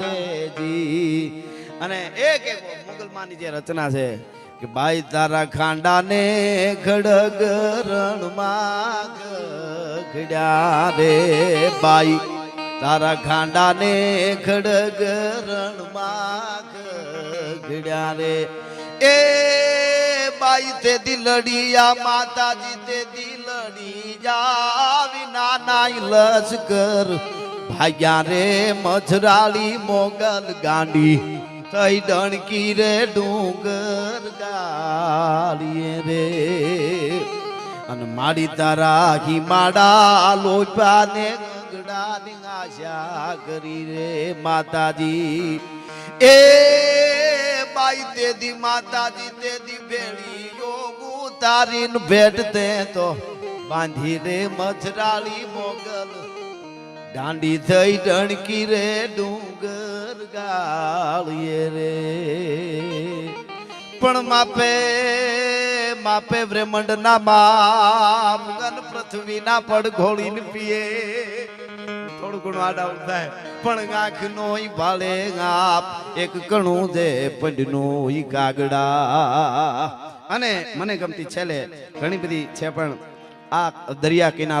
જી અને એક એક મુગલમાની જે રચના છે કે બાઈ તારા ખાંડાને ખડગ રણમાં ઘડ્યા રે બાઈ તારા ખાંડાને ખડગ રણમાં ખડ્યા રે. એ બાઈ તે દિલડિયા માતાજી, તે દિલડી નાના લશ્કર ભાગ્યા રે મજરાળી મોગલ ગાંડી. તઈ ડણકી રે ડુંગર ગાળીએ રે. અને માડી તારા હિમાડા માડા લોચા ને ગગડા ની આશા કરી રે માતાજી. એ બાઈ તેદી માતાજી, તેદી ભેળી યોગુ તારીન ભેટ દે તો બાંધી રે મજરાળી મોગલ. દાંડી થઈ ડણકી રે, ડુંગર ગાળીએ રે. પણ માપે માપે બ્રહ્માંડ ના માપ ગન પૃથ્વી ના પડ ઘોડીને પીએ. થોડું ઘણું આડા થાય પણ આંખ નો ભાળે આપ એક કણું દે પંડનો ઈ કાગડા અને મને ગમતી છેલ્લે ઘણી બધી છે પણ આ દરિયા કિનારા